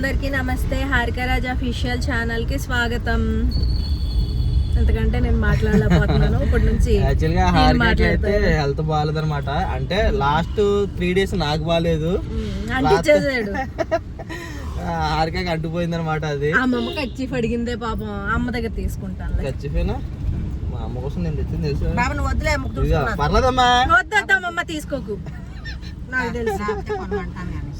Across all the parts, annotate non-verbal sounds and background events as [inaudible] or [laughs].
అందరికీ నమస్తే. హారిక రాజ్ అఫీషియల్ ఛానల్కి స్వాగతం. ఎందుకంటే నేను మాట్లాడలేకపోతున్నాను. [laughs] ఇప్పటి నుంచి యాక్చువల్గా నేను హారిక అయితే. హెల్త్ అంటే లాస్ట్ త్రీ డేస్ నాకు బాగాలేదు. అంటించేసాడు. [laughs] హారికకి అంటుపోయింది అనమాట అది అమ్మమ్మ కచ్చి అడిగిందే పాపం. అమ్మ దగ్గర తీసుకుంటాను చచ్చిపోయినా మా అమ్మ కోసం నేను తెచ్చింది తెలుసు? బాబు నువ్వు వద్దులే పర్లేదమ్మా. వద్దమ్మమ్మ తీసుకోకు. [laughs] నాకు తెలుసు.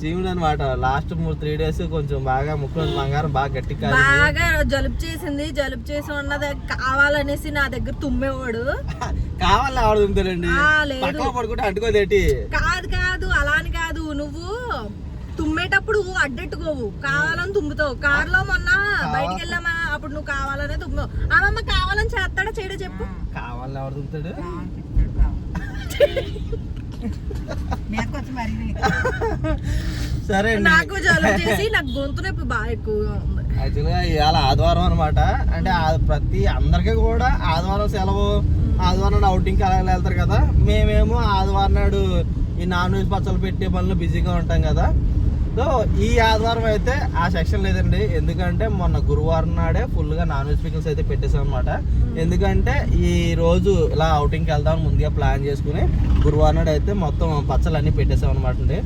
శివుడు అనమాట లాస్ట్ మూడు త్రీ డేస్ కొంచెం బాగా ముక్కులో బంగారం బాగా గట్టి బాగా జలుబు చేసింది. జలుబు చేసి ఉన్నది కావాలనేసి నా దగ్గర తుమ్మేవాడు. కావాలి ఆవిడ తుంటారండి ఆ, లేదు. పక్కన పడుకుంటే అంటుకోదేటి? కాదు కాదు అలా అని కాదు. నువ్వు తుమ్మేటప్పుడు అడ్డెట్టుకోవు. కావాలని తుమ్ముతావు. కారులో మొన్న బయటికి వెళ్ళామా అప్పుడు నువ్వు కావాలనే తుమ్మావు అమ్మమ్మ కావాలని చేస్తాడా? చేయడా చెప్పు. కావాలి ఆవిడ తుంటాడు? మేకొచ్చి మరి [laughs] సరే నాకు జలుబు చేసి నాకు గొంతు నొప్పి బాగా ఎక్కువగా ఉంది. యాక్చువల్గా ఇవాళ ఆదివారం అనమాట అంటే ప్రతి అందరికీ కూడా ఆదివారం సెలవు ఆదివారం నాడు అవుటింగ్కి అలా ఇలా వెళ్తారు కదా. మేమేమో ఆదివారం నాడు ఈ నాన్ వెజ్ పచ్చళ్ళు పెట్టే పనులు బిజీగా ఉంటాం కదా. సో ఈ ఆదివారం అయితే ఆ సెక్షన్ లేదండి. ఎందుకంటే మొన్న గురువారం నాడే ఫుల్గా నాన్ వెజ్ పికిల్స్ అయితే పెట్టేసాం అనమాట ఎందుకంటే ఈ రోజు ఇలా అవుటింగ్కి వెళ్దాం ముందుగా ప్లాన్ చేసుకుని గురువారం నాడు అయితే మొత్తం పచ్చళ్ళు అన్నీ పెట్టేసాం అనమాట అండి.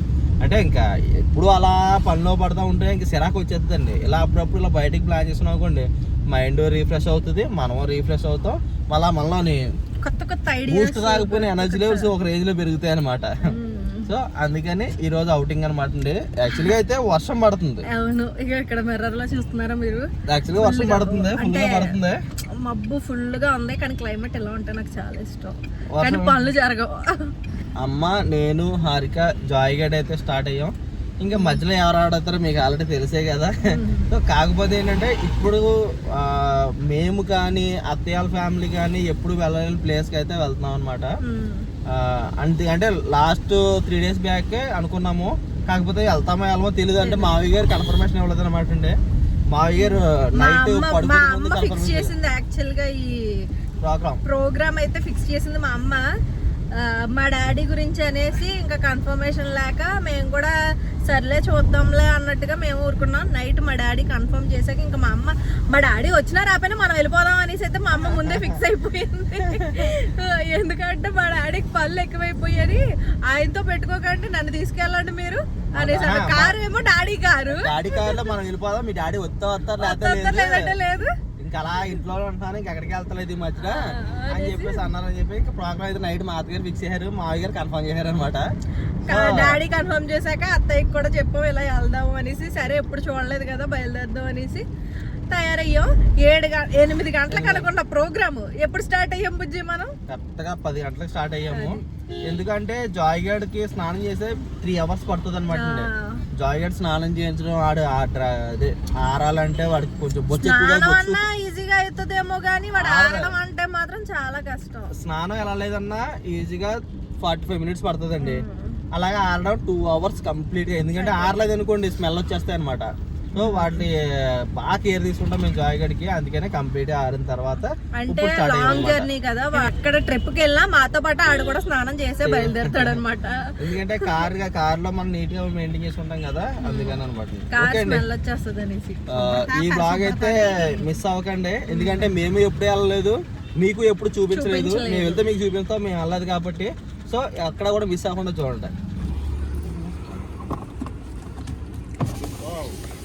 అంటే ఇంకా ఎప్పుడు అలా పనిలో పడతా ఉంటే ఇంకా సిరాకు వచ్చేస్తుందండి. ఇలా అప్పుడప్పుడు ఇలా బయటికి ప్లాన్ చేసినాం అనుకోండి మైండ్ రీఫ్రెష్ అవుతుంది మనం రీఫ్రెష్ అవుతాం. మళ్ళా మనలోని కొత్త కొత్త ఐడియాస్ రాకపోయిన ఎనర్జీ లెవెల్స్ ఒక రేంజ్లో పెరుగుతాయి అనమాట సో అందుకని ఈ రోజు అవుటింగ్ అనమాట అండి. యాక్చువల్గా అయితే వర్షం పడుతుంది. అవును. ఇక ఇక్కడ మిర్రర్లో చూస్తున్నారా మీరు? యాక్చువల్గా వర్షం పడుతుంది ఫుల్గా పడుతుంది. మబ్బు ఫుల్గా ఉంది కానీ క్లైమేట్ ఎలా ఉంటే నాకు చాలా ఇష్టం. కానీ పనులు జరగవు. అమ్మ నేను హారిక జాయ్ గడ్ అయితే స్టార్ట్ అయ్యాం. ఇంకా మధ్యలో ఎవరు ఆడతారో మీకు ఆల్రెడీ తెలిసే కదా. [laughs] సో కాకపోతే ఏంటంటే ఇప్పుడు మేము కానీ అత్తయ్యాల ఫ్యామిలీ కానీ ఎప్పుడు వెళ్ళలేని ప్లేస్కి అయితే వెళ్తున్నాం అనమాట. అంతే అంటే లాస్ట్ త్రీ డేస్ బ్యాక్ అనుకున్నాము. కాకపోతే వెళ్తామో వెళ్ళమో తెలియదు అంటే మావయ్య గారు కన్ఫర్మేషన్ ఇవ్వలేదు అనమాట అండి. మావయ్య గారు నైట్ పడుకునే ముందు కన్ఫర్మేషన్ చేసింది యాక్చువల్గా ఈ ప్రోగ్రామ్ ప్రోగ్రామ్ అయితే ఫిక్స్ చేసింది మా అమ్మ. మా డాడీ గురించి అనేసి ఇంకా కన్ఫర్మేషన్ లేక మేము కూడా సర్లే చూద్దాంలే అన్నట్టుగా మేము ఊరుకున్నాం. నైట్ మా డాడీ కన్ఫర్మ్ చేశాక ఇంకా మా అమ్మ మా డాడీ వచ్చినా రాపోయినా మనం వెళ్ళిపోదాం అనేసి అయితే మా అమ్మ ముందే ఫిక్స్ అయిపోయింది. ఎందుకంటే మా డాడీకి పళ్ళు ఎక్కువైపోయాయి ఆయనతో పెట్టుకోకండి నన్ను తీసుకెళ్ళండి మీరు అనేసి. కారు ఏమో డాడీ కారు. డాడీ కార్లో మనం వెళ్ళిపోదాం మీ డాడీ వస్తా వస్తారు లేదు. ఇంకా అలా ఇంట్లో ఉంటాను ఇంకా ఎక్కడికి వెళ్తలేదు ఈ మధ్యన. అని చెప్పేసి అన్నారని చెప్పి ఇంకా ప్రోగ్రామ్ అయితే నైట్ మా అత్తగారు ఫిక్స్ చేశారు మావయ్య గారు కన్ఫర్మ్ చేశారు అనమాట డాడీ కన్ఫర్మ్ చేశాక అత్తయ్యకి కూడా చెప్పాం ఇలా వెళ్దాము అనేసి సరే ఎప్పుడు చూడలేదు కదా బయలుదేరదాం అనేసి తయారయ్యాం. ఏడు ఎనిమిది గంటలకు అనుకున్న ప్రోగ్రామ్ ఎప్పుడు స్టార్ట్ అయ్యాం బుజ్జి మనం? కరెక్ట్గా పది గంటలకు స్టార్ట్ అయ్యాము. ఎందుకంటే జాయ్ గడ్కి స్నానం చేసే త్రీ అవర్స్ పడుతుంది అనమాట జాయ్ గడ్ స్నానం చేయించడం ఆడు డ్ర- అదే ఆరాలంటే వాడికి కొంచెం బొచ్చు ఎక్కువగా ఈజీగా అవుతుందేమో కానీ వాడు ఆడడం అంటే మాత్రం చాలా కష్టం. స్నానం ఎలా లేదన్నా ఈజీగా ఫార్టీ ఫైవ్ మినిట్స్ పడుతుందండి. అలాగే ఆడడం టూ అవర్స్ కంప్లీట్గా ఎందుకంటే ఆరలేదు అనుకోండి స్మెల్ వచ్చేస్తాయి అనమాట సో వాటిని బాగా కేర్ తీసుకుంటాం మేము జాయ్ గడికి అందుకనే కంప్లీట్ ఆరిన తర్వాత అంటే లాంగ్ జర్నీ కదా అక్కడ ట్రిప్కి వెళ్ళినా మాతో పాటు ఆడు కూడా స్నానం చేసే బయలుదేరుతాడు అనమాట ఎందుకంటే కార్ కార్లో మనం నీట్గా మెయింటైన్ చేసుకుంటాం కదా అందుకని అనమాట ఈ బ్లాగ్ అయితే మిస్ అవ్వకండి. ఎందుకంటే మేము ఎప్పుడు వెళ్ళలేదు మీకు ఎప్పుడు చూపించలేదు. మేము వెళ్తే మీకు చూపిస్తాం మేము వెళ్ళదు కాబట్టి. సో అక్కడ కూడా మిస్ అవ్వకుండా చూడండి.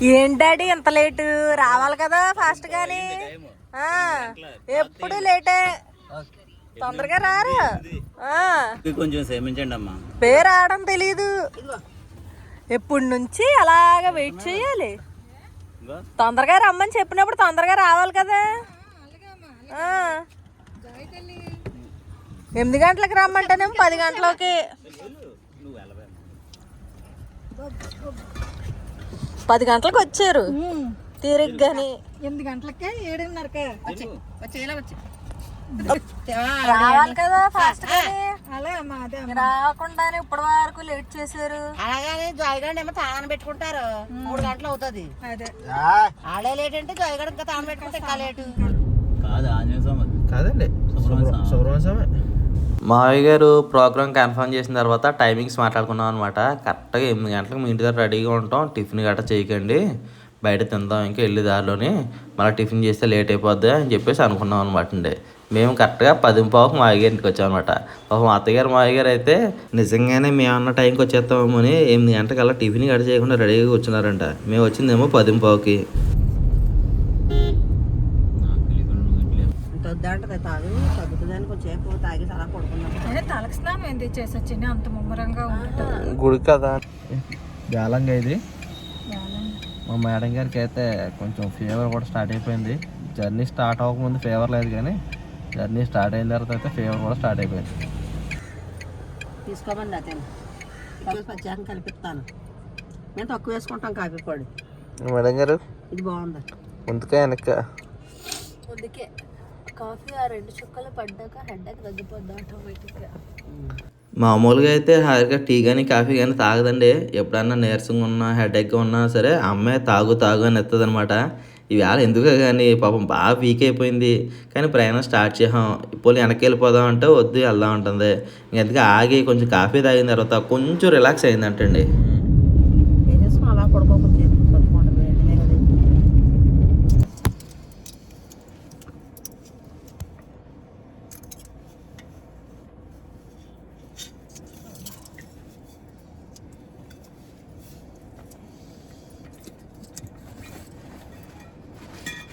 ఏంటాడి ఎంత లేటు? రావాలి కదా ఫాస్ట్ గాని. ఆ, ఎప్పుడు లేటే? తొందరగా రారు. ఆ, కొంచెం క్షమించండి అమ్మా. పేరు ఆడడం తెలీదు. ఎప్పటి నుంచి అలాగా వెయిట్ చేయాలి? తొందరగా రమ్మని చెప్పినప్పుడు తొందరగా రావాలి కదా. ఆ. ఎనిమిది గంటలకు రమ్మంటేనేమో పది గంటలకి. పది గంటలకు వచ్చారు. తీరిగ్గాని. ఎనిమిది గంటలకే ఏడున్నరకే. వచ్చి వచ్చి ఇలా వచ్చి. రావాలి కదా ఫాస్ట్ రాకుండానే ఇప్పటి వరకు లేట్ చేశారు. అలాగని జాయిగండి ఏమో తాగని పెట్టుకుంటారు. మూడు గంటలు అవుతుంది. అదే. ఆడే లేట్ అంటే జాయిగడ ఇంకా తాగని పెట్టుకుంటే ఇంకా లేటు. కాదు ఆంజనేయ స్వామి అది. కాదండి. సుబ్రహ్మణ్య స్వామి. సుబ్రహ్మణ్య మావయ్య గారు ప్రోగ్రామ్ కన్ఫర్మ్ చేసిన తర్వాత టైమింగ్స్ మాట్లాడుకున్నాం అనమాట కరెక్ట్గా ఎనిమిది గంటలకు మీ ఇంటి దగ్గర రెడీగా ఉంటాం. టిఫిన్ గట్రా చేయకండి. బయట తిందాం ఇంకా వెళ్ళి దారిలోని మళ్ళీ టిఫిన్ చేస్తే లేట్ అయిపోద్ది అని చెప్పేసి అనుకున్నాం అనమాట అండి. మేము కరెక్ట్గా పదింపావుకు మా ఇంటికి వచ్చామన్నమాట పాపం మా అత్తగారు మా అయ్యగారు అయితే నిజంగానే మేము అన్న టైంకి వచ్చేస్తామని ఎనిమిది గంటకల్లా టిఫిన్ గట్ట చేయకుండా రెడీగా కూర్చున్నారంట. మేము వచ్చిందేమో పది పావుకి. కొంచెంసేపు తాగేసి అలా పడుకున్నాం. తలకు స్నానం అంత ముమ్మరంగా గుడి కదా. జాలంగా ఇది. మా మేడం గారికి అయితే కొంచెం ఫీవర్ కూడా స్టార్ట్ అయిపోయింది. జర్నీ స్టార్ట్ అవ్వకముందు ఫీవర్ లేదు కానీ జర్నీ స్టార్ట్ అయిన తర్వాత అయితే ఫీవర్ కూడా స్టార్ట్ అయిపోయింది. తీసుకోమండి అతను పచ్చాకం కలిపిస్తాను. మేము తక్కువ వేసుకుంటాం కాఫీ పొడి. మేడం గారు ఇది బాగుంది. ముందుకే వెనక అందుకే కాఫీ ఆ రెండు చుక్కలు పడ్డాక హెడ్ తగ్గిపోద్ది ఆటోమేటిక్గా మామూలుగా అయితే హాయిగా టీ కానీ కాఫీ కానీ తాగదండి. ఎప్పుడన్నా నీరసంగా ఉన్నా హెడేక్గా ఉన్నా సరే అమ్మాయి తాగు తాగు అని ఎత్తది అనమాట ఈవేళ ఎందుకు కానీ పాపం బాగా వీక్ అయిపోయింది. కానీ ప్రయాణం స్టార్ట్ చేసాం. ఇప్పుడు వెనక్కి వెళ్ళిపోదాం అంటే వద్దు వెళ్దాం ఉంటుంది ఎందుకు ఆగి కొంచెం కాఫీ తాగిన తర్వాత కొంచెం రిలాక్స్ అయిందంటండి ఏం చేసుకుని అలా పడుకోకపోతే పడుకుంటుంది వెంటనే కదా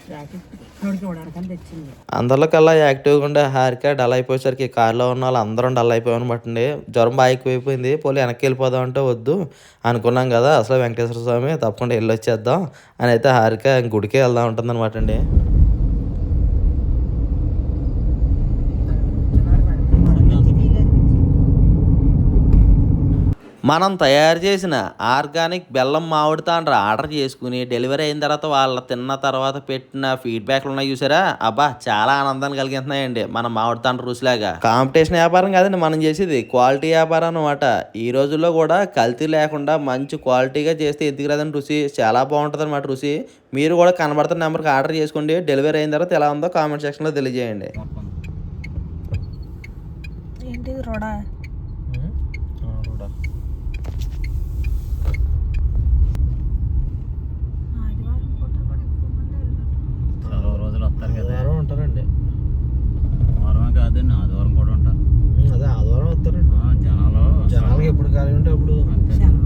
జాకెట్ ఆవిడకి ఇవ్వడానికని తెచ్చింది అందరిలో కల్లా యాక్టివ్గా ఉండే హారిక డల్ అయిపోయేసరికి కార్లో ఉన్న వాళ్ళు అందరం డల్ అయిపోయామనమాటండి జ్వరం బాగా ఎక్కువైపోయింది. పోలీ వెనక్కి వెళ్ళిపోదాం అంటే వద్దు అనుకున్నాం కదా. అసలు వెంకటేశ్వర స్వామి తప్పకుండా వెళ్ళి వచ్చేద్దాం అని అయితే హారిక గుడికే వెళ్దాం ఉంటుంది అనమాట అండి. మనం తయారు చేసిన ఆర్గానిక్ బెల్లం మామిడి తాండ్ర ఆర్డర్ చేసుకుని డెలివరీ అయిన తర్వాత వాళ్ళ తిన్న తర్వాత పెట్టిన ఫీడ్బ్యాక్లు ఉన్నాయి చూసారా? అబ్బా చాలా ఆనందాన్ని కలిగిస్తున్నాయండి మన మామిడి తాండ్ర రుచిలాగా. కాంపిటీషన్ వ్యాపారం కాదండి మనం చేసేది క్వాలిటీ వ్యాపారం అనమాట ఈ రోజుల్లో కూడా కల్తీ లేకుండా మంచి క్వాలిటీగా చేస్తే ఎందుకు రుచి? చాలా బాగుంటుంది అనమాట రుచి. మీరు కూడా కనబడుతున్న నెంబర్కి ఆర్డర్ చేసుకోండి. డెలివరీ అయిన తర్వాత ఎలా ఉందో కామెంట్ సెక్షన్లో తెలియజేయండి. ఏంటి రోడా ఆదివారం పూట కూడా ఎక్కువ మంది వెళ్ళినట్టు వస్తారు కదా. ఆదివారం ఉంటారండి. వారమే కాదండి ఆదివారం కూడా ఉంటారు. అదే ఆదివారం వస్తారండి. ఆ, జనాలు జనాలకి ఎప్పుడు ఖాళీ ఉంటే అప్పుడు. అంతే. సెలవులు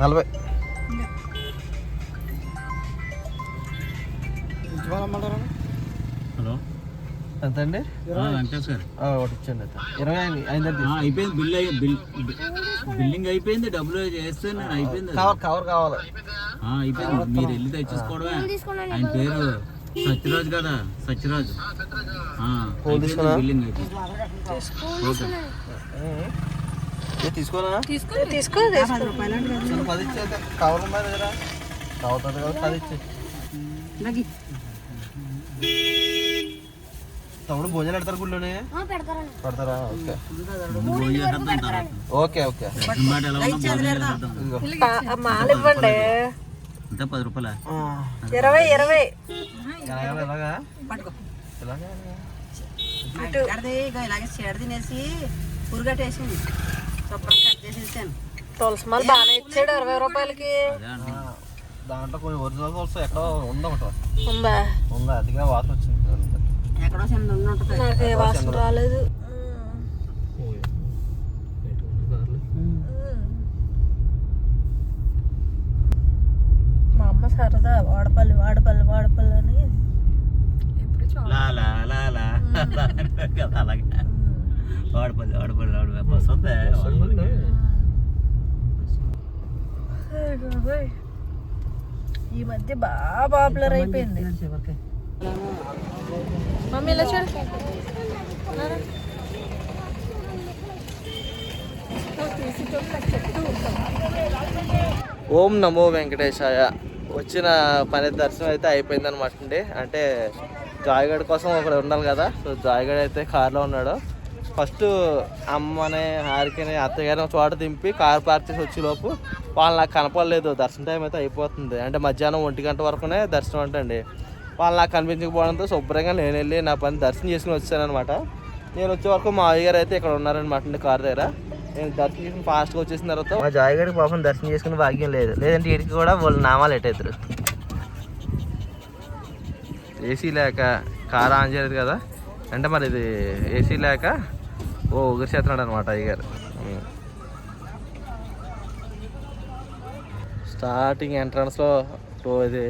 ఉంటాయి హలో. ఎంత అండి వెంకటేష్ గారు. ఒకటి ఇచ్చండి అయితే. ఇరవై అయింది అయిందండి ఆ, అయిపోయింది బిల్ బిల్ బిల్- బిల్లింగ్ అయిపోయింది డబ్బులు చేస్తే నేను అయిపోయింది. కవర్ కవర్ కావాలి. ఆ, అయిపోయింది. మీరు వెళ్ళి తెచ్చేసుకోవడమే. ఆయన పేరు సత్యరాజు కదా సత్యరాజు. బిల్లింగ్ అయిపోయింది. తీసుకోనా తీసుకో తీసుకో. పది కదా. ఇచ్చేది కవర్ కవర్ ఉంది కదా పది ఇచ్చే తమ్ముడు భోజనం పెడతారు గుళ్ళోనే? పెడతారా? ఓకే. Okay okay. దర్శనం మాట ఎలా ఉన్నా భోజనం చేసేద్దాం ఇదిగో. మాల ఇవ్వండి. అంతే పది రూపాయలే? ఆ, ఇరవై ఇరవై. ఎలాగా? ఇలాగే చీడ తినేసి పురుగట్టేసింది శుభ్రం కట్ చేసేసాను. తులసి మాల బాగానే ఇచ్చాడు ఇరవై రూపాయలకి. దాంట్లో కొన్ని ఒరిజినల్ వస్తాయి ఎక్కడో ఉందా ఒకటి ఉందా? ఉందా? అదిగా వాసన వచ్చింది ఎక్కడో చిన్న ఉంటుంది. నాకు ఏ వాసన రాలేదు. మా అమ్మ సరదా వాడపల్లి వాడపల్లి వాడపల్లి అని. ఎప్పుడు లా లా లా లా. కదా అలాగే. వాడపల్లి వాడపల్లి వాడపల్లి. బస్ ఉంది? వాడపల్లికి. ఈ మధ్య బాగా పాపులర్ అయిపోయింది. మమ్మీ ఇలా చూడు. ఓం నమో వెంకటేశాయ. వచ్చిన పని దర్శనం అయితే అయిపోయింది అనమాట అండి. అంటే జాయ్గడ్ కోసం ఒకడు ఉండాలి కదా సో జాయ్గడ్ అయితే కార్లో ఉన్నాడు. ఫస్ట్ అమ్మని హారికని అత్తగారిని చోట దింపి కార్ పార్క్ చేసి వచ్చే లోపు వాళ్ళు నాకు కనపడలేదు. దర్శనం టైం అయితే అయిపోతుంది. అంటే మధ్యాహ్నం ఒంటి గంట వరకునే దర్శనం అంటండి. వాళ్ళు నాకు కనిపించకపోవడంతో శుభ్రంగా నేను వెళ్ళి నా పని దర్శనం చేసుకుని వచ్చానమాట నేను వచ్చే వరకు మా అయ్య గారు అయితే ఇక్కడ ఉన్నారనమాట అండి కార్ దగ్గర. నేను దర్శనం చేసుకుని ఫాస్ట్గా వచ్చేసిన తర్వాత మా జాయ్ గారికి పాపం దర్శనం చేసుకుని భాగ్యం లేదు. లేదంటే వీడికి కూడా వాళ్ళు నామాలు ఎట్టేద్దరు ఏసీ లేక కార్ ఆన్ చేయలేదు కదా? అంటే మరి ఇది ఏసీ లేక ఓ ఊగిరి చేస్తున్నాడు అనమాట అయ్యగారు. స్టార్టింగ్ ఎంట్రన్స్లో టో ఇది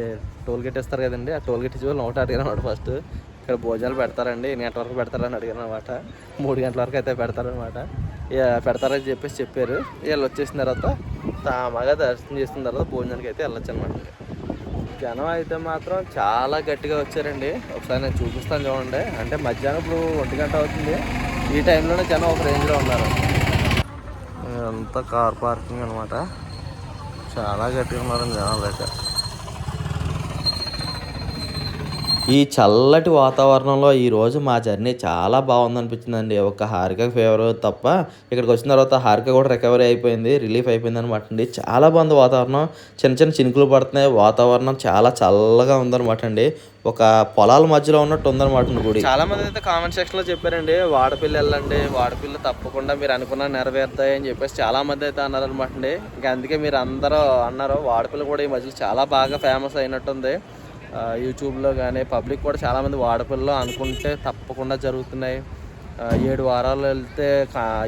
టోల్ గేట్ ఇస్తారు కదండి ఆ టోల్ గేట్ ఇచ్చి వాళ్ళు ఒకటి అడిగాను ఫస్ట్ ఇక్కడ భోజనాలు పెడతారండి ఎన్ని గంటల వరకు పెడతారని అడిగాను అనమాట మూడు గంటల వరకు అయితే పెడతారనమాట ఇక పెడతారని చెప్పేసి చెప్పారు. వీళ్ళు వచ్చేసిన తర్వాత తామగా దర్శనం చేసిన తర్వాత భోజనానికి అయితే వెళ్ళొచ్చు అనమాట జనం అయితే మాత్రం చాలా గట్టిగా వచ్చారండి. ఒకసారి నేను చూపిస్తాను చూడండి. అంటే మధ్యాహ్నం ఇప్పుడు ఒంటి గంట అవుతుంది. ఈ టైంలోనే జనం ఒక రేంజ్లో ఉన్నారు. అంతా కార్ పార్కింగ్ అనమాట చాలా గట్టిగా ఉన్నారు జనాలు అయితే ఈ చల్లటి వాతావరణంలో ఈ రోజు మా జర్నీ చాలా బాగుంది అనిపించిందండి ఒక హారిక ఫేవర్ తప్ప ఇక్కడికి వచ్చిన తర్వాత హారిక కూడా రికవరీ అయిపోయింది రిలీఫ్ అయిపోయింది అనమాట అండి. చాలా బాగుంది వాతావరణం. చిన్న చిన్న చినుకులు పడుతున్నాయి. వాతావరణం చాలా చల్లగా ఉందనమాట అండి. ఒక పొలాల మధ్యలో ఉన్నట్టు ఉందన్నమాట గుడి. చాలా మంది అయితే కామెంట్ సెక్షన్లో చెప్పారండి వాడపిల్లి వెళ్ళండి వాడపిల్లి తప్పకుండా మీరు అనుకున్న నెరవేరుతాయి అని చెప్పేసి చాలా మంది అయితే అన్నారు అనమాట అండి. ఇంకా అందుకే మీరు అందరూ అన్నారు వాడపిల్ల కూడా ఈ మధ్యలో చాలా బాగా ఫేమస్ అయినట్టుంది. యూట్యూబ్లో కానీ పబ్లిక్ కూడా చాలామంది వాడపిల్లలు అనుకుంటే తప్పకుండా జరుగుతున్నాయి. ఏడు వారాలు వెళ్తే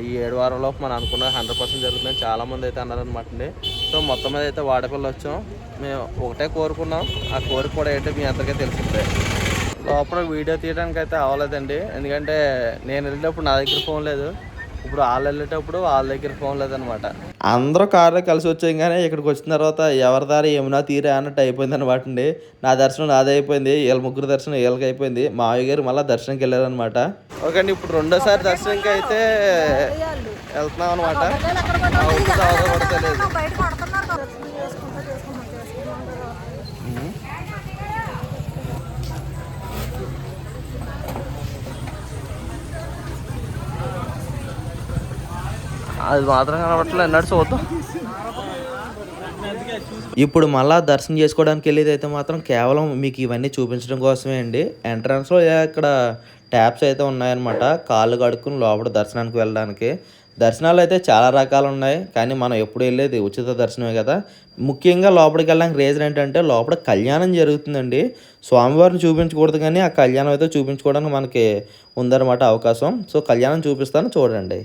ఈ ఏడు వారంలో మనం అనుకున్న హండ్రెడ్ పర్సెంట్ జరుగుతుందని చాలామంది అయితే అన్నారు అనమాట అండి. సో మొత్తం మీద అయితే వాడపిల్ల వచ్చాం. మేము ఒకటే కోరుకున్నాం. ఆ కోరిక కూడా ఏంటో మీ అందరికీ తెలిసిందే. లోపల వీడియో తీయడానికి అయితే అవ్వలేదండి. ఎందుకంటే నేను వెళ్ళేటప్పుడు నా దగ్గర ఫోన్ లేదు. ఇప్పుడు వాళ్ళు వెళ్ళేటప్పుడు వాళ్ళ దగ్గర ఫోన్ లేదనమాట అందరూ కార్లో కలిసి వచ్చాం కానీ ఇక్కడికి వచ్చిన తర్వాత ఎవరి దారి యమునా తీరే అన్నట్టు అయిపోయింది అనమాట అండి. నా దర్శనం నాదే అయిపోయింది. వీళ్ళ ముగ్గురు దర్శనం వీళ్ళకి అయిపోయింది. మా అయ్య గారు మళ్ళీ దర్శనంకి వెళ్ళారనమాట ఓకే అండి ఇప్పుడు రెండోసారి దర్శనంకి అయితే వెళ్తున్నాం అనమాట అవుతుందో అవదో కూడా తెలియదు బయట కొడుతున్నారు కదా. చేసుకుంటా చేసుకుంటా చేసుకుంటా అది మాత్రం కనబట్టలేదు ఎన్నడు చూద్దాం. ఇప్పుడు మళ్ళా దర్శనం చేసుకోవడానికి వెళ్ళేది అయితే మాత్రం కేవలం మీకు ఇవన్నీ చూపించడం కోసమే అండి. ఎంట్రన్స్లో ఇక్కడ ట్యాప్స్ అయితే ఉన్నాయన్నమాట. కాళ్ళు కడుక్కుని లోపల దర్శనానికి వెళ్ళడానికి. దర్శనాలు అయితే చాలా రకాలు ఉన్నాయి. కానీ మనం ఎప్పుడు వెళ్ళేది ఉచిత దర్శనమే కదా. ముఖ్యంగా లోపలికి వెళ్ళడానికి రీజన్ ఏంటంటే లోపల కళ్యాణం జరుగుతుందండి. స్వామివారిని చూపించకూడదు కానీ ఆ కళ్యాణం అయితే చూపించుకోవడానికి మనకి ఉందన్నమాట అవకాశం. సో కళ్యాణం చూపిస్తాను చూడండి.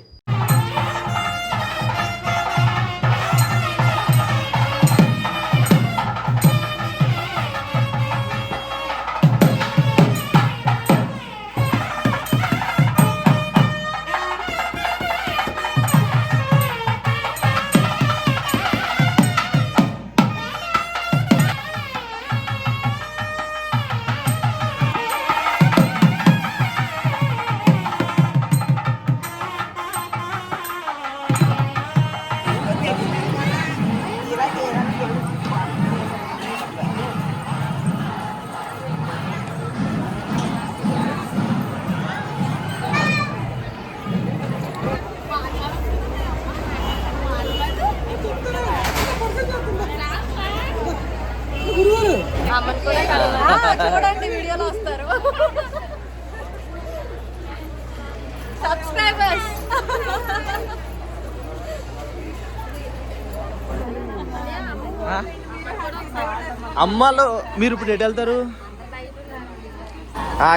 అమ్మలో మీరు ఇప్పుడు ఎటు వెళ్తారు?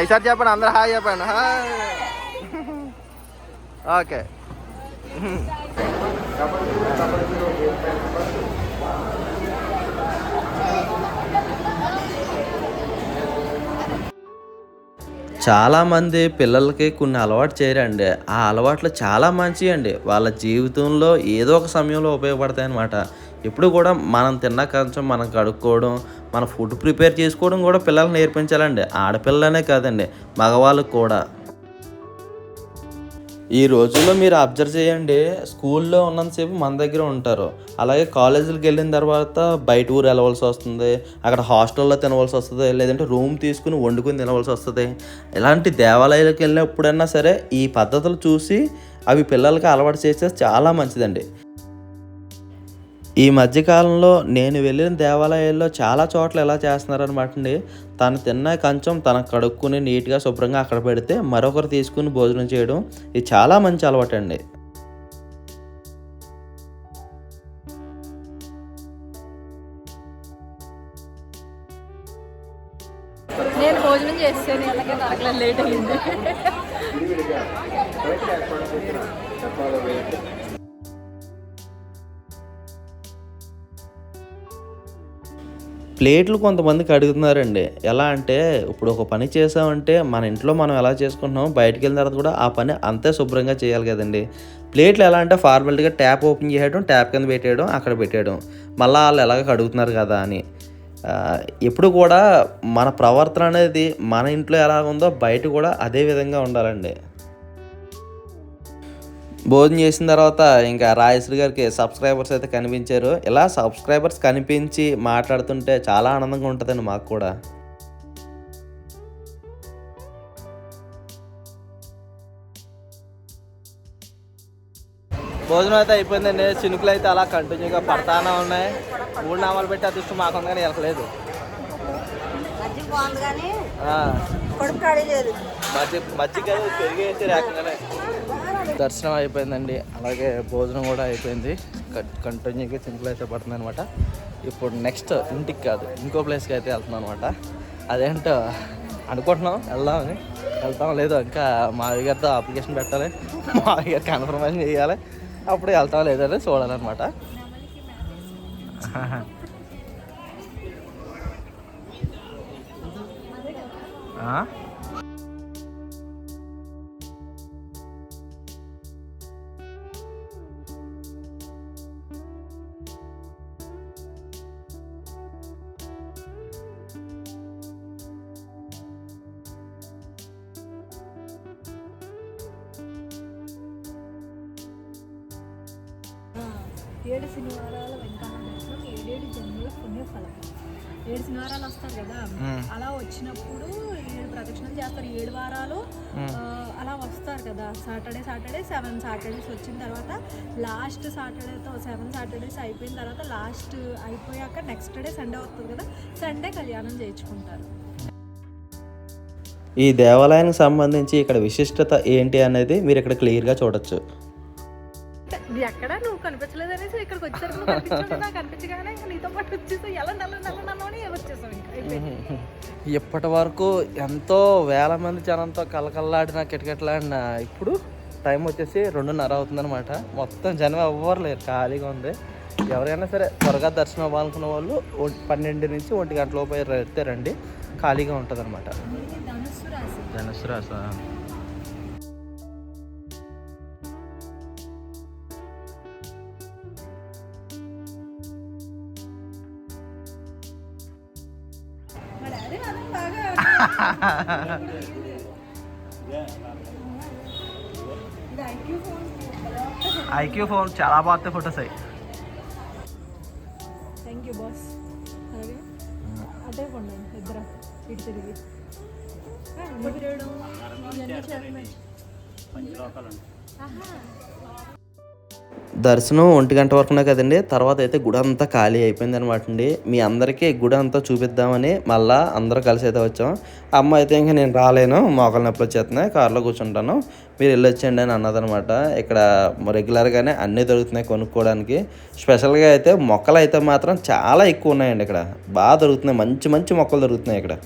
ఈసారి చెప్పండి అందరు హాయ్ చెప్పండి. హాయ్. ఓకే. చాలామంది పిల్లలకి కొన్ని అలవాటు చేయరండి. ఆ అలవాట్లు చాలా మంచివి అండి వాళ్ళ జీవితంలో ఏదో ఒక సమయంలో ఉపయోగపడతాయి అన్నమాట ఎప్పుడు కూడా మనం తిన్న కొంచెం మనం కడుక్కోవడం మన ఫుడ్ ప్రిపేర్ చేసుకోవడం కూడా పిల్లలు నేర్పించాలండి. ఆడపిల్లలనే కాదండి మగవాళ్ళకు కూడా. ఈ రోజుల్లో మీరు అబ్జర్వ్ చేయండి స్కూల్లో ఉన్నంతసేపు మన దగ్గర ఉంటారు. అలాగే కాలేజీలకు వెళ్ళిన తర్వాత బయట ఊరు వెళ్ళవలసి వస్తుంది అక్కడ హాస్టల్లో తినవలసి వస్తుంది లేదంటే రూమ్ తీసుకుని వండుకుని తినవలసి వస్తుంది. ఇలాంటి దేవాలయాలకు వెళ్ళినప్పుడైనా సరే ఈ పద్ధతులు చూసి అవి పిల్లలకి అలవాటు చేస్తే చాలా మంచిదండి. ఈ మధ్యకాలంలో నేను వెళ్ళిన దేవాలయాల్లో చాలా చోట్ల ఎలా చేస్తున్నారనమాట అండి తను తిన్న కంచం తనకు కడుక్కుని నీట్గా శుభ్రంగా అక్కడ పెడితే మరొకరు తీసుకుని భోజనం చేయడం ఇది చాలా మంచి అలవాటు అండి నేను భోజనం చేస్తాను అలాగే నాకు లేట్ అయింది. ప్లేట్లు కొంతమందికి అడుగుతున్నారండి. ఎలా అంటే ఇప్పుడు ఒక పని చేసామంటే మన ఇంట్లో మనం ఎలా చేసుకుంటున్నామో బయటకు వెళ్ళిన తర్వాత కూడా ఆ పని అంతే శుభ్రంగా చేయాలి కదండి. ప్లేట్లు ఎలా అంటే ఫార్మాలిటీగా ట్యాప్ ఓపెన్ చేయడం ట్యాప్ కింద పెట్టేయడం అక్కడ పెట్టేయడం. మళ్ళీ వాళ్ళు ఎలాగ కడుగుతున్నారు కదా అని. ఎప్పుడు కూడా మన ప్రవర్తన అనేది మన ఇంట్లో ఎలా ఉందో బయట కూడా అదే విధంగా ఉండాలండి. భోజనం చేసిన తర్వాత ఇంకా రాయశ్రీ గారికి సబ్స్క్రైబర్స్ అయితే కనిపించారు. ఇలా సబ్స్క్రైబర్స్ కనిపించి మాట్లాడుతుంటే చాలా ఆనందంగా ఉంటుందండి మాకు కూడా. భోజనం అయితే అయిపోయిందండి. చినుకులు అయితే అలా కంటిన్యూగా పడతానే ఉన్నాయి. మూడు నామాలు పెట్టి అదృష్టం మాకు కానీ వెళ్ళలేదు మజ్జిగ మజ్జిగ మజ్జిగ పెరిగేసి రాకంగానే దర్శనం అయిపోయిందండి. అలాగే భోజనం కూడా అయిపోయింది. కంటిన్యూగా సింపుల్ అయితే పడుతుంది అనమాట ఇప్పుడు నెక్స్ట్ ఇంటికి కాదు ఇంకో ప్లేస్కి అయితే వెళ్తున్నాం అనమాట అదేంటో అనుకుంటున్నాం వెళ్దామని. వెళ్తాం లేదు ఇంకా మావి గారితో అప్లికేషన్ పెట్టాలి. మావి గారు కన్ఫర్మేషన్ చేయాలి. అప్పుడు వెళ్తాం లేదో అనేది చూడాలన్నమాట. ఆ? ఏడు శనివారాల వెంకన్న దర్శనం ఏడేడు జన్మల పుణ్యఫలం. ఏడు శనివారాలు వస్తారు కదా? అలా వచ్చినప్పుడు ఏడు ప్రదక్షిణలు చేస్తారు. ఏడు వారాలు అలా వస్తారు కదా? సాటర్డే సాటర్డే సెవెన్ సాటర్డేస్ వచ్చిన తర్వాత లాస్ట్ సాటర్డేతో సెవెన్ సాటర్డేస్ అయిపోయిన తర్వాత లాస్ట్ అయిపోయాక నెక్స్ట్ డే సండే వస్తుంది కదా? సండే కళ్యాణం చేయించుకుంటారు. ఈ దేవాలయానికి సంబంధించి ఇక్కడ విశిష్టత ఏంటి అనేది మీరు ఇక్కడ క్లియర్గా చూడొచ్చు. ఇది ఎక్కడ నువ్వు కనిపించలేదు కనిపించగానే ఇంకా నీతో పాటు వచ్చేసావు ఎలా నల్ల నల్ల నల్ల అని వచ్చేసావు ఇంకా. అయిపోయింది. ఇప్పటి వరకు ఎంతో వేల మంది జనంతో కలకల్లాడిన కిటకిటలాడిన ఇప్పుడు టైం వచ్చేసి రెండున్నర అవుతుందన్నమాట. మొత్తం జనం ఎవ్వరు లేరు ఖాళీగా ఉంది. ఎవరైనా సరే త్వరగా దర్శనం అవ్వాలనుకున్న వాళ్ళు పన్నెండు నుంచి ఒంటి గంట లోపు అయితే రండి ఖాళీగా ఉంటుంది అనమాట ఇది ధనుస్సు రాశి. ఐక్యూ ఫోన్ ఐక్యూ ఫోన్ చాలా బాగుంటాయి ఫొటోస్ అయ్యి దర్శనం ఒంటి గంట వరకునే కదండి. తర్వాత అయితే గుడి అంతా ఖాళీ అయిపోయింది అనమాట అండి. మీ అందరికీ గుడి అంతా చూపిద్దామని మళ్ళా అందరూ కలిసి అయితే వచ్చాం. అమ్మ అయితే ఇంకా నేను రాలేను మోకాలు నొప్పులు వచ్చేస్తున్నాయి కారులో కూర్చుంటాను. మీరు వెళ్ళొచ్చండి అని అన్నదనమాట ఇక్కడ రెగ్యులర్గానే అన్నీ దొరుకుతున్నాయి కొనుక్కోవడానికి. స్పెషల్గా అయితే మొక్కలు అయితే మాత్రం చాలా ఎక్కువ ఉన్నాయండి ఇక్కడ. బాగా దొరుకుతున్నాయి. మంచి మంచి మొక్కలు దొరుకుతున్నాయి ఇక్కడ.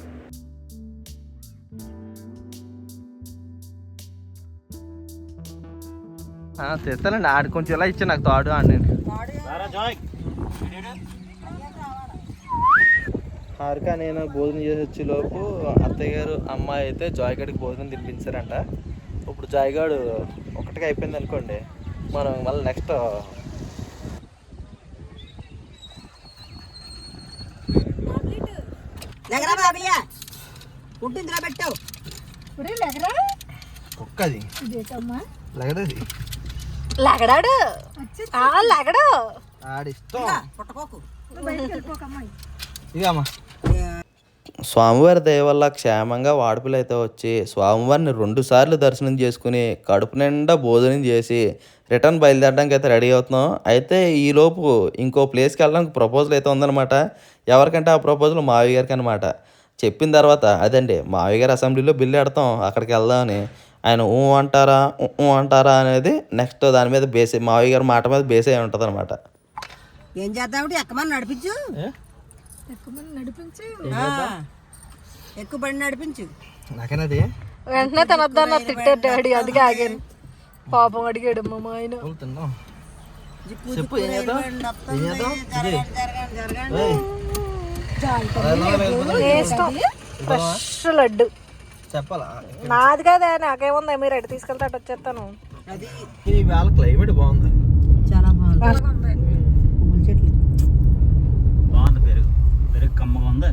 తెస్తానండి. ఆడు కొంచెం ఇలా ఇచ్చి నాకు తాడు ఆడి హారిక నేను భోజనం చేసి వచ్చే లోపు అత్తయ్య గారు అమ్మాయి అయితే జాయ్ గడికి భోజనం తినిపించారంట. ఇప్పుడు జాయ్ గాడు ఒకటిగా అయిపోయింది అనుకోండి మనం మళ్ళీ నెక్స్ట్ కుక్కది. ఇదేటమ్మా? లగడది. లగడాడు. ఆ లగడు. స్వామివారి దయ వల్ల క్షేమంగా వాడుపులు అయితే వచ్చి స్వామివారిని రెండు సార్లు దర్శనం చేసుకుని కడుపు నిండా భోజనం చేసి రిటర్న్ బయలుదేరడానికి అయితే రెడీ అవుతున్నాం. అయితే ఈలోపు ఇంకో ప్లేస్కి వెళ్ళడానికి ప్రపోజల్ అయితే ఉందన్నమాట. ఎవరికంటే ఆ ప్రపోజల్ మావయ్య గారికి అనమాట చెప్పిన తర్వాత అదండి మావయ్య గారి అసెంబ్లీలో బిల్లు పెడతాం అక్కడికి వెళ్దామని. ఆయన ఊ అంటారా ఊ అంటారా అనేది నెక్స్ట్ దాని మీద బేస్ మావయ్య గారి మాట మీద బేస్ అయి ఉంటుంది అనమాట ఏం చేద్దామంటే ఎక్కమని నడిపించు. ఎక్కువ బండి నడిపించు. నాకేనది? వెంటనే తినొద్దన్న తిట్టారు డాడీ అది ఆగాను. పాపం అడిగాడు మా ఆయన చెప్పు, ఏం చేద్దాం? ఏం చేద్దాం? ఫ్రెష్ లడ్డు. చెప్పాలా? నాది కదా నాకేముంది? మీరు ఎటు తీసుకెళ్తే అటు వచ్చేస్తాను. అది ఈ వేళ క్లైమేట్ బాగుంది. చాలా బాగుంది. చెట్లు. బాగుంది పెరుగు. పెరుగు కమ్మగా ఉంది.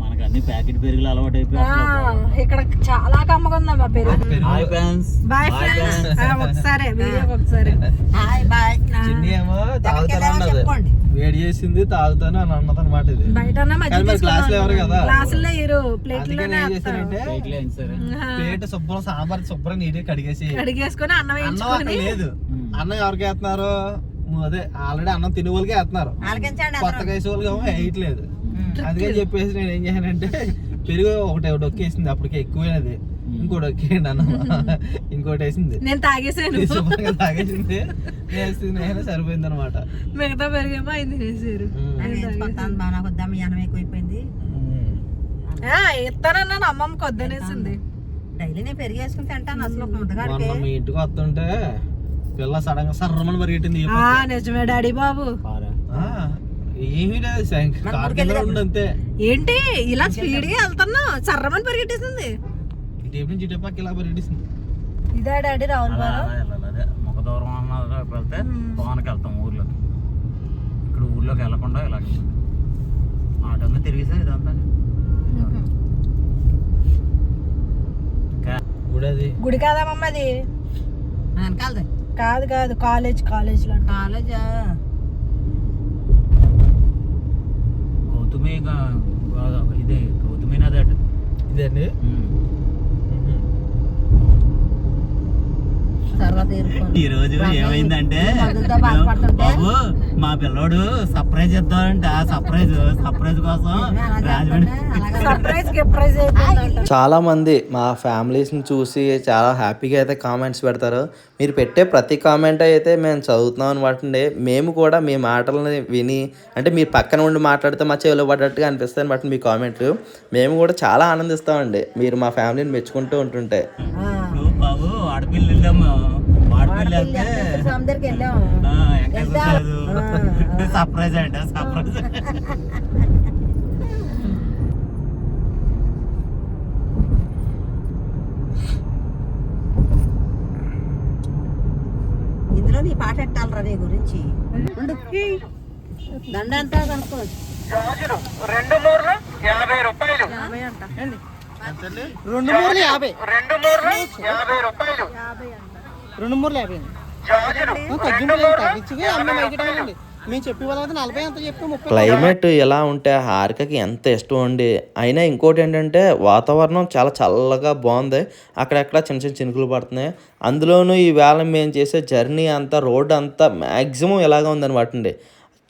మనకి అన్ని ప్యాకెట్ పెరుగులు అలవాటు అయిపోయి ఇక్కడ చాలా కమ్మగా ఉందమ్మా పెరుగు. హాయ్ ఫ్రెండ్స్ బాయ్ ఫ్రెండ్స్ ఒకసారి వీడియోకి ఒకసారి. హాయ్ బాయ్ చిన్ని ఏమో తాగుతాను ఎక్కడికి అన్నది చెప్పుకోండి. వేడి చేసింది తాగుతాను అని అన్నది అనమాట ఇది బయట క్లాసులో ఎవరు కదా? క్లాసుల్లో ప్లేట్లోనే సార్ ప్లేట్ శుభ్రం సాంబార్ శుభ్రం నీట్గా కడిగేసి అడిగేసుకొని అన్నం అన్నం లేదు. అన్నం ఎవరికి వేస్తున్నారు అదే ఆల్రెడీ అన్నం తినే వాళ్ళకే వేస్తున్నారు. కొత్తగా వేసే వాళ్ళకి ఏమో వేయట్లేదు. అందుకే చెప్పేసి నేను ఏం చేశానంటే పెరుగు ఒకటి ఒకటి ఒక్కేసింది అప్పటికే ఎక్కువైనది. ఇంకోటి ఒక్కేయండి అన్నం ఇంకోటి వేసింది నేను తాగేసాను తాగేసింది. వేసింది నేను సరిపోయింది అనమాట మిగతా పెరిగేమో ఆయన తినేసారు బాగా వద్దాం అన్నం ఎక్కువైపోయింది. ఆ, ఇస్తానన్నాను అమ్మమ్మకి వద్దనేసింది డైలీ నేను పెరిగి వేసుకుని తింటాను అసలు ముద్దగాడికి మీ ఇంటికి వస్తుంటే పిల్ల సడన్గా సర్రమని పరిగెట్టింది నిజమే డాడీ బాబు. ఆ, ఏమీ లేదు అంతే ఏంటి ఇలా స్పీడ్గా వెళ్తున్నా సర్రమని పరిగెట్టేసింది. ఇటు నుంచి ఇటు పక్క ఇలా పరిగెట్టిస్తుంది ఇదే డాడీ రావుల అదే ముఖ దూరం అన్నది వెళ్తే పవన్కి వెళ్తాం ఊర్లోకి ఇక్కడ ఊర్లోకి వెళ్ళకుండా ఇలాగ ఆటోలో తిరిగేసా ఇదంతా. ఇంకా గుడి అది. గుడి కాదమ్మమ్మ అది? వెనకాలది. కాదు కాదు కాలేజ్ కాలేజ్లో. కాలేజా? గౌతమి ఇదే గౌతమి నది అటు. ఇదండి తర్వాత ఈ రోజు ఏమైందంటే బాబు మా పిల్లోడు సర్ప్రైజ్ ఇద్దామంట. సర్ప్రైజ్ సర్ప్రైజ్ కోసం రాజమండ్రి [laughs] అయిపోయిందంట. చాలామంది మా ఫ్యామిలీస్ని చూసి చాలా హ్యాపీగా అయితే కామెంట్స్ పెడతారు. మీరు పెట్టే ప్రతి కామెంట్ అయితే మేము చదువుతున్నాం అనమాట మేము కూడా మీ మాటలని విని అంటే మీరు పక్కన ఉండి మాట్లాడితే మా చెవిలో పడ్డట్టుగా అనిపిస్తాయి అనమాట మీ కామెంట్లు మేము కూడా చాలా ఆనందిస్తామండి. మీరు మా ఫ్యామిలీని మెచ్చుకుంటూ ఉంటుంటే. బాబు ఆడపిల్లి వెళ్ళాము ఆడపిల్లి వెళ్తే. సర్ప్రైజ్ అంట సర్ప్రైజ్. ఇందులో నీ పాట ఎట్టాలరా నీ గురించి? ఉండు. దండ ఎంత కనుక్కోవచ్చు? రెండు మూరలు యాభై. రెండు మూరలు? యాభై రూపాయలు. రెండు మూరలు తగ్గింపు తగ్గించి అమ్మ క్లైమేట్ ఎలా ఉంటే హారికకి ఎంత ఇష్టం అండి. అయినా ఇంకోటి ఏంటంటే వాతావరణం చాలా చల్లగా బాగుంది. అక్కడక్కడ చిన్న చిన్న చినుకులు పడుతున్నాయి. అందులోనూ ఈ వేళ మేము చేసే జర్నీ అంతా రోడ్ అంతా మ్యాక్సిమం ఇలాగ ఉందన్నమాట అండి.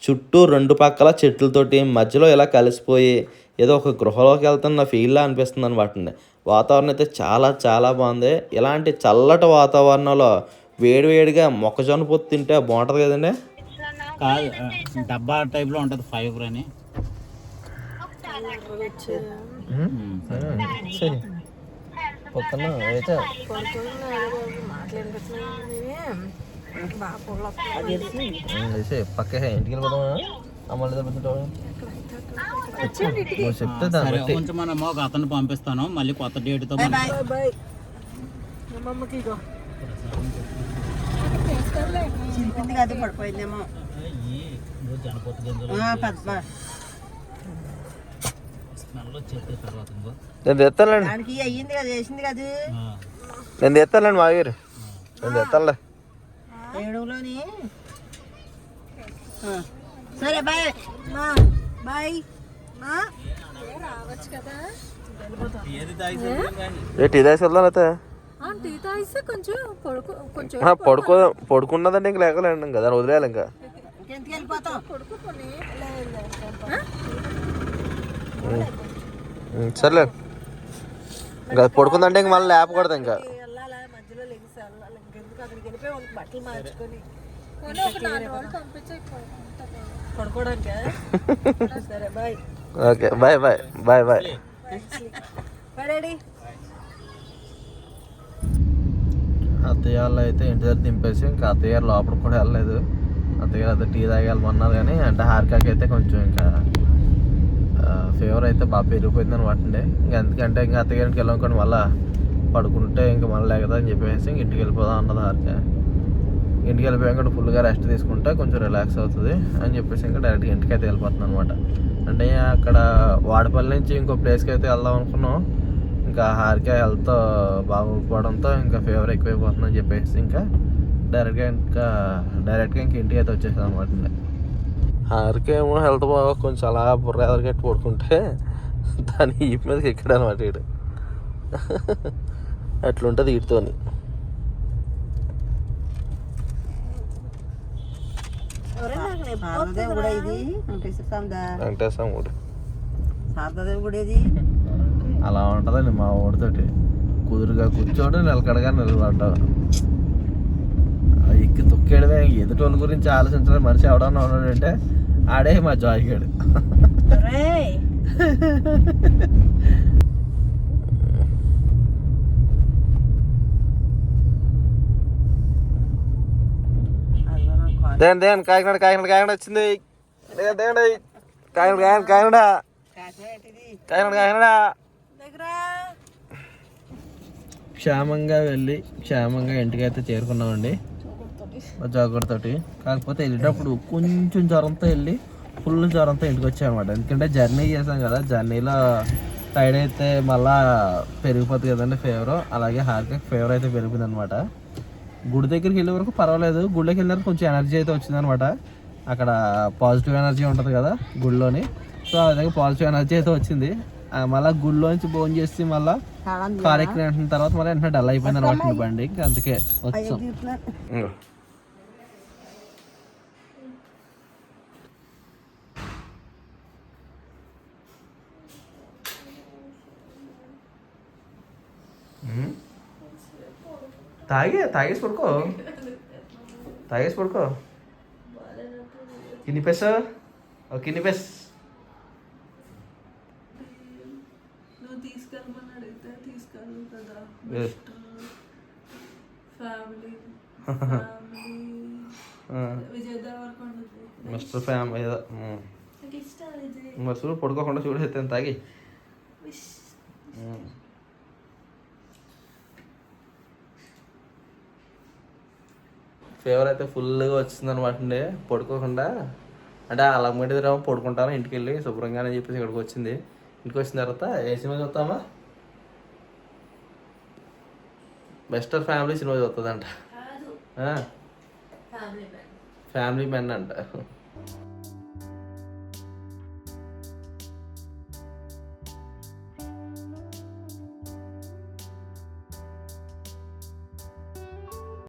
చుట్టూ రెండు పక్కల చెట్లతోటి మధ్యలో ఇలా కలిసిపోయి ఏదో ఒక గృహలోకి వెళ్తున్న ఫీల్లా అనిపిస్తుంది అనమాట అండి వాతావరణం అయితే చాలా చాలా బాగుంది. ఇలాంటి చల్లటి వాతావరణంలో వేడివేడిగా మొక్కజొన్న పొత్తు తింటే బాగుంటుంది కదండి? కాదు డబ్బా టైప్లో ఉంటది ఫైబర్ అని. పొద్దున్న అయితే పక్క ఇంటికి వెళ్ళిపోతామా కొంచెం మనం ఒక అతను పంపిస్తాను. మళ్ళీ కొత్త డేట్తో పడిపోయిందేమో. ఇంకో. నేను తెస్తానండి దానికి అయ్యింది కదా చేసింది కదా. నేను తెస్తానండి మా గారు నేను తెస్తానులే సరే బాయ్. మా బాయ్. మా. రావచ్చు కదా ఏది తాగి సరిపోయింది కానీ. ఏ టీ తాగి వెళ్దాం అయితే ఆ, టీ తాగిస్తే కొంచెం పడుకో కొంచెం పడుకో. పడుకున్నదంటే ఇంక లేకలేండి ఇంకా. దాన్ని వదిలేయాలి ఇంకా సర్లే. ఇంకా పడుకుందంటే ఇంక మళ్ళీ లేపకూడదు ఇంకా. మధ్యలో [laughs] okay bye bye bye bye అత్తయ్య వాళ్ళు అయితే ఇంటి దగ్గర దింపేసి ఇంకా అత్తయ్య గారు లోపలికి కూడా వెళ్ళలేదు. అత్తయ్య గారు అయితే టీ తాగి వెళ్ళమన్నారు కానీ అంటే హారికాకి అయితే కొంచెం ఇంకా ఫీవర్ అయితే బాగా పెరిగిపోయింది అనమాట అండి ఇంకా ఎందుకంటే ఇంకా అత్తయ్య గారికి వెళ్ళనుకోండి మళ్ళీ పడుకుంటే ఇంకా మళ్ళీ లేకదా అని చెప్పేసి ఇంక ఇంటికి వెళ్ళిపోదాం అన్నది హారిక. ఇంటికి వెళ్ళిపోయాక ఫుల్గా రెస్ట్ తీసుకుంటే కొంచెం రిలాక్స్ అవుతుంది అని చెప్పేసి ఇంకా డైరెక్ట్గా ఇంటికి అయితే వెళ్ళిపోతున్నాను అనమాట. అంటే అక్కడ వాడపల్లి నుంచి ఇంకో ప్లేస్కి అయితే వెళ్దాం అనుకున్నాం. ఇంకా హారిక హెల్త్ బాగోకపోవడంతో ఇంకా ఫీవర్ ఎక్కువైపోతుందని చెప్పేసి ఇంకా డైరెక్ట్గా ఇంకా డైరెక్ట్గా ఇంక ఇంటికి అయితే వచ్చేసాం అనమాట హార్కే ఏమో హెల్త్ బాగా కొంచెం అలా బుర్ర ఎదరగట్టి పడుకుంటే దాని ఈ మీదకి ఎక్కడనమాట ఇటు వీడు అట్లుంటుంది [laughs] వీటితోని శారదాదేవి కూడా ఇది వెంకటేశ్వర స్వామిదా వెంకటేశ్వరం కూడా శారదాదేవి కూడా ఇది అలా ఉంటుందండి మా ఊడితోటి కుదురుగా కూర్చోడు నిలకడగా నిలబడ్డావు ఎక్కి తొక్కేయడమే ఎదుటోళ్ళ గురించి ఆలోచించడం మనిషి ఎవడన్నా ఉన్నాడంటే ఆడే మా జాయిగాడు. [laughs] దేని దేని కాకినాడ కాకినాడ కాకినాడ వచ్చింది. దేండి కాకినాడ కాకినాడ కాకినాడ. కాకినాడ క్షేమంగా వెళ్ళి క్షేమంగా ఇంటికి అయితే చేరుకున్నామండి. జాగ్రత్తతోటి కాకపోతే వెళ్ళేటప్పుడు కొంచెం జ్వరంతో వెళ్ళి ఫుల్ జ్వరంతో ఇంటికి వచ్చామన్నమాట. ఎందుకంటే జర్నీ చేసాం కదా జర్నీలో టైర్డ్ అయితే మళ్ళా పెరిగిపోతుంది కదండి ఫీవర్. అలాగే హార్కి ఫీవర్ అయితే పెరిగిపోయింది అనమాట గుడి దగ్గరికి వెళ్ళే వరకు పర్వాలేదు. గుడిలోకి వెళ్ళిన కొంచెం ఎనర్జీ అయితే వచ్చిందనమాట. అక్కడ పాజిటివ్ ఎనర్జీ ఉంటుంది కదా గుడిలోని సో ఆ విధంగా పాజిటివ్ ఎనర్జీ అయితే వచ్చింది. మళ్ళా గుడిలోంచి భోజనం చేసి మళ్ళా కార్ ఎక్కిన వెంటనే తర్వాత మళ్ళీ వెంటనే డల్ అయిపోయింది అనమాట బండి. ఇంకా అందుకే వచ్చాం. తాగే తాగేసి పడుకో తాగేసి పడుకో కిన్ని పెస్ ఓ కిన్ని పెస్ నువ్వు తీసుకెళ్ళమని అడిగితే తీసుకెళ్ళు కదా ఏ. ఫ్యామిలీ ఫ్యామిలీ ఆ, విజయ్ దేవరకొండ మిస్టర్ ఫ్యామ్ ఏదో ఉమ్. నాకు ఇష్టం విజయ్ మరి చూడు పడుకోకుండా చూడు ఎత్తాను తాగి ఫీవర్ అయితే ఫుల్గా వచ్చింది అనమాట అండి. పడుకోకుండా. అంటే అలా దగ్గర పడుకుంటాను ఇంటికి వెళ్ళి శుభ్రంగా అని చెప్పేసి ఇక్కడికి వచ్చింది. ఇంటికి వచ్చిన తర్వాత ఏ సినిమా చూస్తామా బెస్టర్ ఫ్యామిలీ సినిమా చూస్తుందంట ఫ్యామిలీ మెన్ అంట.